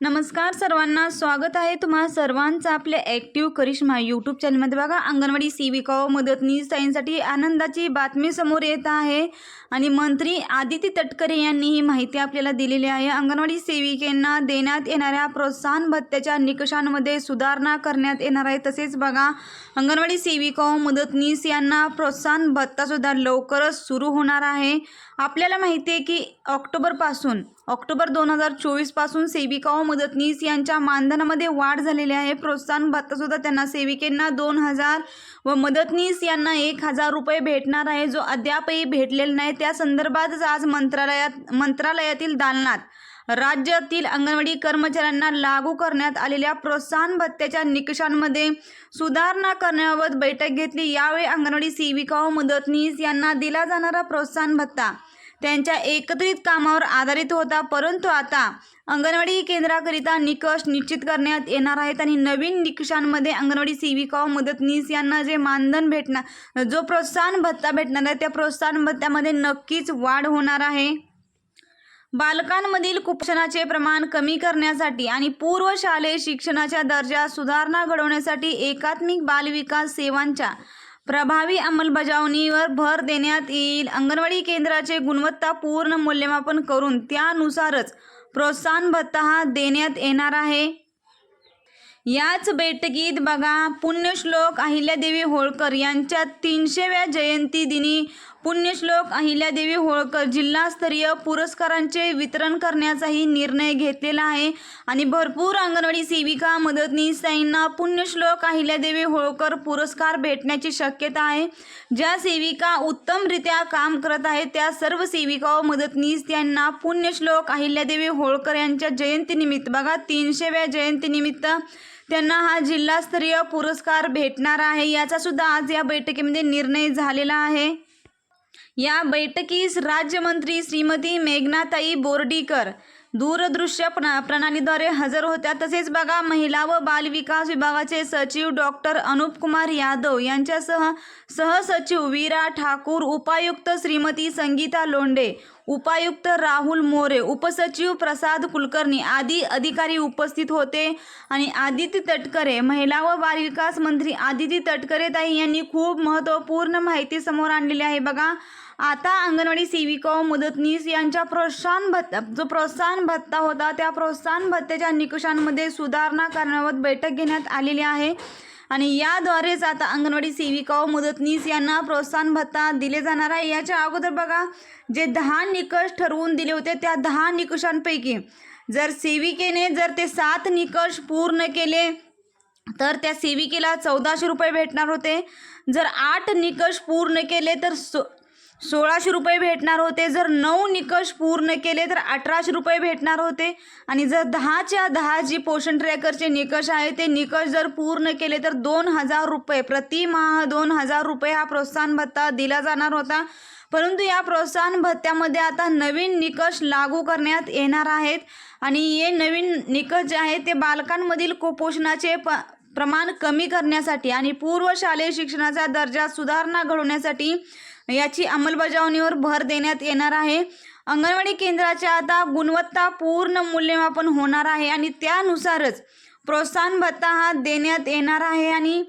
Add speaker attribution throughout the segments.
Speaker 1: नमस्कार सर्वांना स्वागत आहे तुम्हा सर्वांचं आपल्या ॲक्टिव्ह करिश्मा यूट्यूब चॅनलमध्ये बघा अंगणवाडी सेविका व मदतनीस ताईंसाठी आनंदाची बातमी समोर येत आहे. आणि मंत्री आदिती तटकरे यांनी ही माहिती आपल्याला दिलेली आहे. अंगणवाडी सेविकेंना देण्यात येणाऱ्या प्रोत्साहन भत्त्याच्या निकषांमध्ये सुधारणा करण्यात येणार आहे. तसेच बघा अंगणवाडी सेविका व मदतनीस यांना प्रोत्साहन भत्तासुद्धा लवकरच सुरू होणार आहे. आपल्याला माहिती आहे की ऑक्टोबरपासून ऑक्टोबर दोन हजार चोवीसपासून सेविका व मदतनीस यांच्या मानधनामध्ये वाढ झालेली आहे. प्रोत्साहन भत्तासुद्धा त्यांना सेविकेंना दोन हजार व मदतनीस यांना एक हजार रुपये भेटणार आहे जो अद्यापही भेटलेला नाही. त्या संदर्भातच आज मंत्रालयात मंत्रालयातील दालनात राज्यातील अंगणवाडी कर्मचाऱ्यांना लागू करण्यात आलेल्या प्रोत्साहन भत्त्याच्या निकषांमध्ये सुधारणा करण्याबाबत बैठक घेतली. यावेळी अंगणवाडी सेविका व मदतनीस यांना दिला जाणारा प्रोत्साहन भत्ता त्यांच्या एकत्रित कामावर आधारित होता परंतु आता अंगणवाडी केंद्राकरिता निकष निश्चित करण्यात येणार आहेत आणि नवीन निकषांमध्ये अंगणवाडी सेविका व मदतनीस यांना जे मानधन भेटणार जो प्रोत्साहन भत्ता भेटणार आहे त्या प्रोत्साहन भत्त्यामध्ये नक्कीच वाढ होणार आहे. बालकांमधील कुपोषणाचे प्रमाण कमी करण्यासाठी आणि पूर्व शालेय शिक्षणाच्या दर्जा सुधारणा घडवण्यासाठी एकात्मिक बालविकास सेवांच्या प्रभावी अंमलबजावणीवर भर देण्यात येईल. अंगणवाडी केंद्राचे गुणवत्तापूर्ण मूल्यमापन करून त्यानुसारच प्रोत्साहन भत्ता हा देण्यात येणार आहे. याच बैठकीत बघा पुण्यश्लोक अहिल्यादेवी होळकर यांच्या तीनशेव्या जयंती दिनी पुण्यश्लोक अहिल्यादेवी होळकर जिल्हास्तरीय पुरस्कारांचे वितरण करण्याचाही निर्णय घेतलेला आहे. आणि भरपूर अंगणवाडी सेविका मदतनीस ताईंना पुण्यश्लोक अहिल्यादेवी होळकर पुरस्कार भेटण्याची शक्यता आहे. ज्या सेविका उत्तमरित्या काम करत आहेत त्या सर्व सेविका व मदतनीस त्यांना पुण्यश्लोक अहिल्यादेवी होळकर यांच्या जयंतीनिमित्त बघा तीनशेव्या जयंतीनिमित्त त्यांना हा जिल्हास्तरीय पुरस्कार भेटणार आहे. याचा सुद्धा आज या बैठकीमध्ये निर्णय झालेला आहे. या बैठकीस राज्यमंत्री श्रीमती मेघनाताई बोर्डीकर दूरदृश्य प्रणा प्रणालीद्वारे हजर होत्या. तसेच बघा महिला व बाल विकास विभागाचे सचिव डॉक्टर अनुप कुमार यादव यांच्यासह सहसचिव वीरा ठाकूर उपायुक्त श्रीमती संगीता लोंडे उपायुक्त राहुल मोरे उपसचिव प्रसाद कुलकर्णी आदी अधिकारी उपस्थित होते. आणि आदिती तटकरे महिला व बालविकास मंत्री आदिती तटकरे ताई यांनी खूप महत्त्वपूर्ण माहिती समोर आणलेली आहे. बघा आता अंगणवाडी सेविका मदतनीस यांच्या प्रोत्साहन भत्ता जो प्रोत्साहन भत्ता होता त्या प्रोत्साहन भत्त्याच्या निकषांमध्ये सुधारणा करण्याबाबत बैठक घेण्यात आलेली आहे. आणि याद्वारेच आता अंगणवाडी सेविका व मदतनीस यांना प्रोत्साहन भत्ता दिले जाणार आहे. याच्या अगोदर बघा जे दहा निकष ठरवून दिले होते त्या दहा निकषांपैकी जर सेविकेने जर ते सात निकष पूर्ण केले तर त्या सेविकेला चौदाशे रुपये भेटणार होते. जर आठ निकष पूर्ण केले तर सो सोळाशे रुपये भेटणार होते. जर नऊ निकष पूर्ण केले तर अठराशे रुपये भेटणार होते. आणि जर दहाच्या दहा जी पोषण ट्रॅकरचे निकष आहे ते निकष जर पूर्ण केले तर दोन हजार रुपये. प्रतिमाह दोन हजार रुपये हा प्रोत्साहन भत्ता दिला जाणार होता. परंतु या प्रोत्साहन भत्त्यामध्ये आता नवीन निकष लागू करण्यात येणार आहेत. आणि हे नवीन निकष जे आहेत ते बालकांमधील कुपोषणाचे प प्रमाण कमी करण्यासाठी आणि पूर्व शालेय शिक्षणाचा दर्जा सुधारणा घडवण्यासाठी याची अंमलबजावणीवर भर देण्यात येणार आहे. अंगणवाडी केंद्राच्या आता गुणवत्तापूर्ण मूल्यमापन होणार आहे आणि त्यानुसारच प्रोत्साहन भत्ता हा देण्यात येणार आहे आणि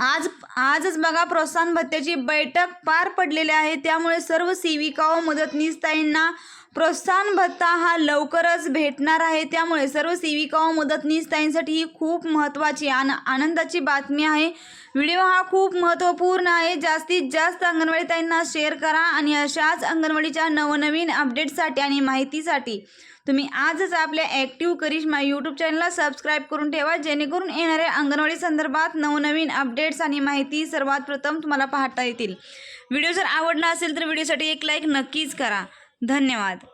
Speaker 1: आज आजच बघा प्रोत्साहन भत्त्याची बैठक पार पडलेली आहे. त्यामुळे सर्व सेविका व मदतनीस ताईंना प्रोत्साहन भत्ता हा लवकरच भेटणार आहे. त्यामुळे सर्व सेविका व मदतनीस ही खूप महत्त्वाची आन आनंदाची बातमी आहे. व्हिडिओ हा खूप महत्त्वपूर्ण आहे. जास्तीत जास्त अंगणवाडी ताईंना शेअर करा आणि अशाच अंगणवाडीच्या नवनवीन अपडेटसाठी आणि माहितीसाठी तुम्ही आजच आपल्या ॲक्टिव्ह करिश्मा यूट्यूब चॅनलला सबस्क्राईब करून ठेवा. जेणेकरून येणाऱ्या अंगणवाडी संदर्भात नवनवीन अपडेट्स आणि माहिती सर्वात प्रथम तुम्हाला पाहता येतील. व्हिडिओ जर आवडला असेल तर व्हिडिओसाठी एक लाईक नक्कीच करा. धन्यवाद.